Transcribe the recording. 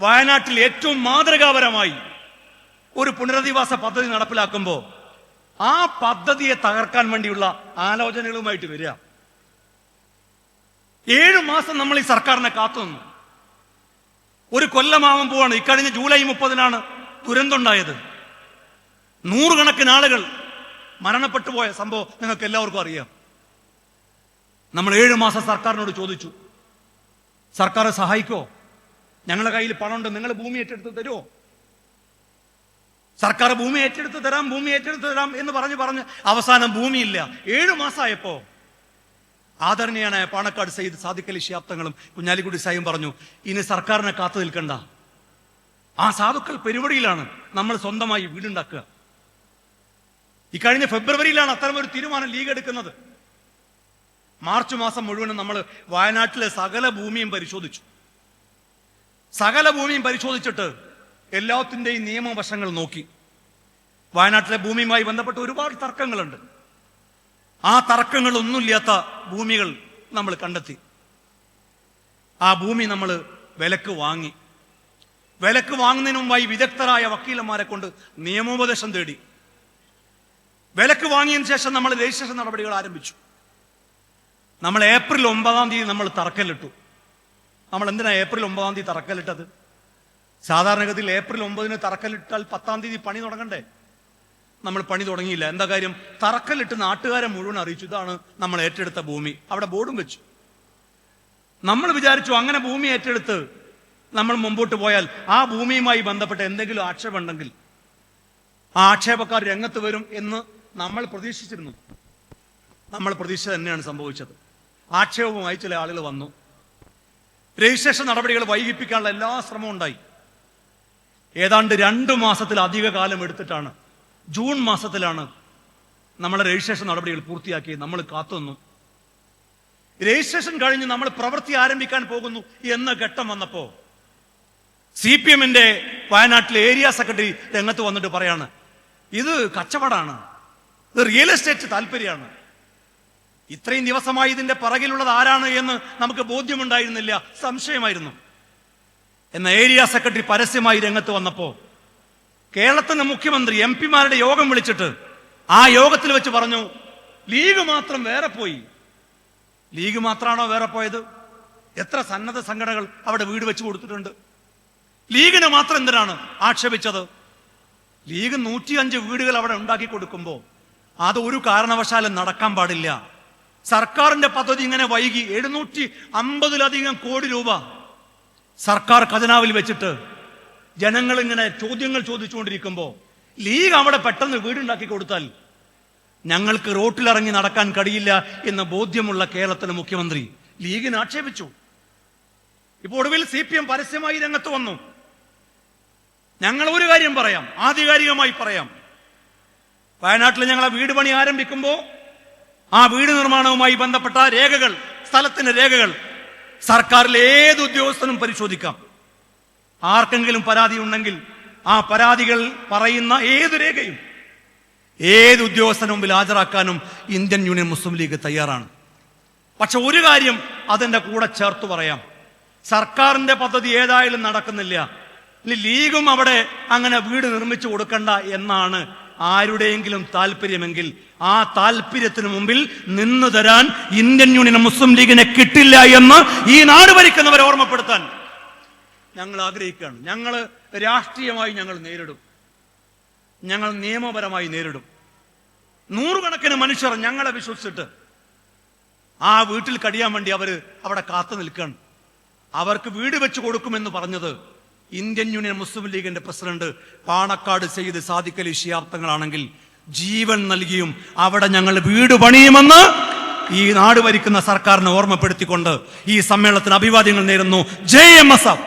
വയനാട്ടിൽ ഏറ്റവും മാതൃകാപരമായി ഒരു പുനരധിവാസ പദ്ധതി നടപ്പിലാക്കുമ്പോൾ ആ പദ്ധതിയെ തകർക്കാൻ വേണ്ടിയുള്ള ആലോചനകളുമായിട്ട് വരിക. ഏഴു മാസം നമ്മൾ ഈ സർക്കാരിനെ കാത്തുനിന്നു ഒരു കൊല്ലമാവാൻ ഇക്കഴിഞ്ഞ ജൂലൈ മുപ്പതിനാണ് ദുരന്തമുണ്ടായത്. നൂറുകണക്കിന് ആളുകൾ മരണപ്പെട്ടു പോയ സംഭവം നിങ്ങൾക്ക് എല്ലാവർക്കും അറിയാം. നമ്മൾ ഏഴു മാസം സർക്കാരിനോട് ചോദിച്ചു. സർക്കാർ സഹായിക്കോ? ഞങ്ങളുടെ കയ്യിൽ പണമുണ്ട് നിങ്ങൾ ഭൂമി ഏറ്റെടുത്ത് തരുമോ? സർക്കാർ ഭൂമി ഏറ്റെടുത്ത് തരാം ഭൂമി ഏറ്റെടുത്ത് തരാം എന്ന് പറഞ്ഞ് പറഞ്ഞ് അവസാനം ഭൂമിയില്ല. ഏഴു മാസമായപ്പോ ആദരണീയനായ പാണക്കാട് സയ്യിദ് സാദിഖലി ശാബ്ദങ്ങളും കുഞ്ഞാലിക്കുട്ടി സായും പറഞ്ഞു ഇനി സർക്കാരിനെ കാത്തു നിൽക്കണ്ട. ആ സാധുക്കൾ പെരുവടിയിലാണ്. നമ്മൾ സ്വന്തമായി വീടുണ്ടാക്കുക. ഇക്കഴിഞ്ഞ ഫെബ്രുവരിയിലാണ് അത്തരം ഒരു തീരുമാനം ലീഗ് എടുക്കുന്നത്. മാർച്ച് മാസം മുഴുവനും നമ്മൾ വയനാട്ടിലെ സകല ഭൂമിയും പരിശോധിച്ചു. സകല ഭൂമിയും പരിശോധിച്ചിട്ട് എല്ലാത്തിന്റെയും നിയമവശങ്ങൾ നോക്കി. വയനാട്ടിലെ ഭൂമിയുമായി ബന്ധപ്പെട്ട് ഒരുപാട് തർക്കങ്ങളുണ്ട്. ആ തർക്കങ്ങളൊന്നുമില്ലാത്ത ഭൂമികൾ നമ്മൾ കണ്ടെത്തി. ആ ഭൂമി നമ്മൾ വിലക്ക് വാങ്ങി. വിലക്ക് വാങ്ങുന്നതിന് മുമ്പായി വിദഗ്ധരായ വക്കീലന്മാരെ കൊണ്ട് നിയമോപദേശം തേടി. വിലക്ക് വാങ്ങിയതിനു ശേഷം നമ്മൾ രജിസ്ട്രേഷൻ നടപടികൾ ആരംഭിച്ചു. നമ്മൾ ഏപ്രിൽ ഒമ്പതാം തീയതി നമ്മൾ തറക്കല്ലിട്ടു. നമ്മൾ എന്തിനാ ഏപ്രിൽ ഒമ്പതാം തീയതി തറക്കല്ലിട്ടത്? സാധാരണഗതിയിൽ ഏപ്രിൽ ഒമ്പതിന് തറക്കല്ലിട്ടാൽ പത്താം തീയതി പണി തുടങ്ങണ്ടേ? നമ്മൾ പണി തുടങ്ങിയില്ല. എന്താ കാര്യം? തറക്കല്ലിട്ട് നാട്ടുകാരെ മുഴുവൻ അറിയിച്ചു. ഇതാണ് നമ്മൾ ഏറ്റെടുത്ത ഭൂമി. അവിടെ ബോർഡും വെച്ചു. നമ്മൾ വിചാരിച്ചു അങ്ങനെ ഭൂമി ഏറ്റെടുത്ത് നമ്മൾ മുമ്പോട്ട് പോയാൽ ആ ഭൂമിയുമായി ബന്ധപ്പെട്ട എന്തെങ്കിലും ആക്ഷേപം ഉണ്ടെങ്കിൽ ആ ആക്ഷേപക്കാർ രംഗത്ത് വരും എന്ന് നമ്മൾ പ്രതീക്ഷിച്ചിരുന്നു. നമ്മൾ പ്രതീക്ഷ തന്നെയാണ് സംഭവിച്ചത്. ആക്ഷേപവുമായി ചില ആളുകൾ വന്നു. രജിസ്ട്രേഷൻ നടപടികൾ വൈകിപ്പിക്കാനുള്ള എല്ലാ ശ്രമവും ഉണ്ടായി. ഏതാണ്ട് രണ്ട് മാസത്തിലധിക കാലം എടുത്തിട്ടാണ്. ജൂൺ മാസത്തിലാണ് നമ്മളെ രജിസ്ട്രേഷൻ നടപടികൾ പൂർത്തിയാക്കി നമ്മൾ കാത്തുനിന്നു. രജിസ്ട്രേഷൻ കഴിഞ്ഞ് നമ്മൾ പ്രവൃത്തി ആരംഭിക്കാൻ പോകുന്നു എന്ന ഘട്ടം വന്നപ്പോ സി പി എമ്മിന്റെ വയനാട്ടിലെ ഏരിയ സെക്രട്ടറി രംഗത്ത് വന്നിട്ട് പറയാണ് ഇത് കച്ചവടാണ് ഇത് റിയൽ എസ്റ്റേറ്റ് താല്പര്യമാണ്. ഇത്രയും ദിവസമായി ഇതിന്റെ പിറകിലുള്ളത് ആരാണ് എന്ന് നമുക്ക് ബോധ്യമുണ്ടായിരുന്നില്ല. സംശയമായിരുന്നു. എന്ന ഏരിയ സെക്രട്ടറി പരസ്യമായി രംഗത്ത് വന്നപ്പോ കേരളത്തിന്റെ മുഖ്യമന്ത്രി എം പിമാരുടെ യോഗം വിളിച്ചിട്ട് ആ യോഗത്തിൽ വെച്ച് പറഞ്ഞു ലീഗ് മാത്രം വേറെ പോയി. ലീഗ് മാത്രമാണോ വേറെ പോയത്? എത്ര സന്നദ്ധ സംഘടനകൾ അവിടെ വീട് വെച്ച് കൊടുത്തിട്ടുണ്ട്? ലീഗിന് മാത്രം എന്തിനാണ് ആക്ഷേപിച്ചത്? ലീഗ് നൂറ്റിയഞ്ച് വീടുകൾ അവിടെ ഉണ്ടാക്കി കൊടുക്കുമ്പോൾ അത് ഒരു കാരണവശാലും നടക്കാൻ പാടില്ല. സർക്കാരിന്റെ പദ്ധതി ഇങ്ങനെ വൈകി എഴുന്നൂറ്റി അമ്പതിലധികം കോടി രൂപ സർക്കാർ ഖജനാവിൽ വെച്ചിട്ട് ജനങ്ങൾ ഇങ്ങനെ ചോദ്യങ്ങൾ ചോദിച്ചുകൊണ്ടിരിക്കുമ്പോൾ ലീഗ് അവിടെ പെട്ടെന്ന് വീടുണ്ടാക്കി കൊടുത്താൽ ഞങ്ങൾക്ക് റോട്ടിലിറങ്ങി നടക്കാൻ കഴിയില്ല എന്ന ബോധ്യമുള്ള കേരളത്തിലെ മുഖ്യമന്ത്രി ലീഗിനെ ആക്ഷേപിച്ചു. ഇപ്പോൾ ഒടുവിൽ സി പി എം പരസ്യമായി രംഗത്ത് വന്നു. ഞങ്ങൾ ഒരു കാര്യം പറയാം ആധികാരികമായി പറയാം. വയനാട്ടിൽ ഞങ്ങളെ വീട് പണി ആരംഭിക്കുമ്പോൾ ആ വീട് നിർമ്മാണവുമായി ബന്ധപ്പെട്ട രേഖകൾ സ്ഥലത്തിന്റെ രേഖകൾ സർക്കാരിലെ ഏത് ഉദ്യോഗസ്ഥനും പരിശോധിക്കാം. ആർക്കെങ്കിലും പരാതി ഉണ്ടെങ്കിൽ ആ പരാതികൾ പറയുന്ന ഏത് രേഖയും ഏത് ഉദ്യോഗസ്ഥന് മുമ്പിൽ ഹാജരാക്കാനും ഇന്ത്യൻ യൂണിയൻ മുസ്ലിം ലീഗ് തയ്യാറാണ്. പക്ഷെ ഒരു കാര്യം അതിന്റെ കൂടെ ചേർത്ത് പറയാം. സർക്കാരിന്റെ പദ്ധതി ഏതായാലും നടക്കുന്നില്ല. ലീഗും അവിടെ അങ്ങനെ വീട് നിർമ്മിച്ചു കൊടുക്കണ്ട എന്നാണ് ആരുടെയെങ്കിലും താല്പര്യമെങ്കിൽ ആ താല്പര്യത്തിന് മുമ്പിൽ നിന്നു തരാൻ ഇന്ത്യൻ യൂണിയൻ മുസ്ലിം ലീഗിനെ കിട്ടില്ല എന്ന് ഈ നാട് ഭരിക്കുന്നവരെ ഓർമ്മപ്പെടുത്താൻ ഞങ്ങൾ ആഗ്രഹിക്കുകയാണ്. ഞങ്ങൾ രാഷ്ട്രീയമായി ഞങ്ങൾ നേരിടും. ഞങ്ങൾ നിയമപരമായി നേരിടും. നൂറുകണക്കിന് മനുഷ്യർ ഞങ്ങളെ വിശ്വസിച്ചിട്ട് ആ വീട്ടിൽ കഴിയാൻ വേണ്ടി അവർ അവിടെ കാത്തു നിൽക്കുകയാണ്. അവർക്ക് വീട് വെച്ച് കൊടുക്കുമെന്ന് പറഞ്ഞത് ഇന്ത്യൻ യൂണിയൻ മുസ്ലിം ലീഗിന്റെ പ്രസിഡന്റ് പാണക്കാട് ചെയ്ത് സാദിഖലി ഷിയാബ്ദങ്ങളാണെങ്കിൽ ജീവൻ നൽകിയും അവിടെ ഞങ്ങൾ വീട് പണിയുമെന്ന് ഈ നാട് ഭരിക്കുന്ന സർക്കാരിനെ ഓർമ്മപ്പെടുത്തിക്കൊണ്ട് ഈ സമ്മേളനത്തിന് അഭിവാദ്യങ്ങൾ നേരുന്നു. ജയ് എം എസ് എഫ്.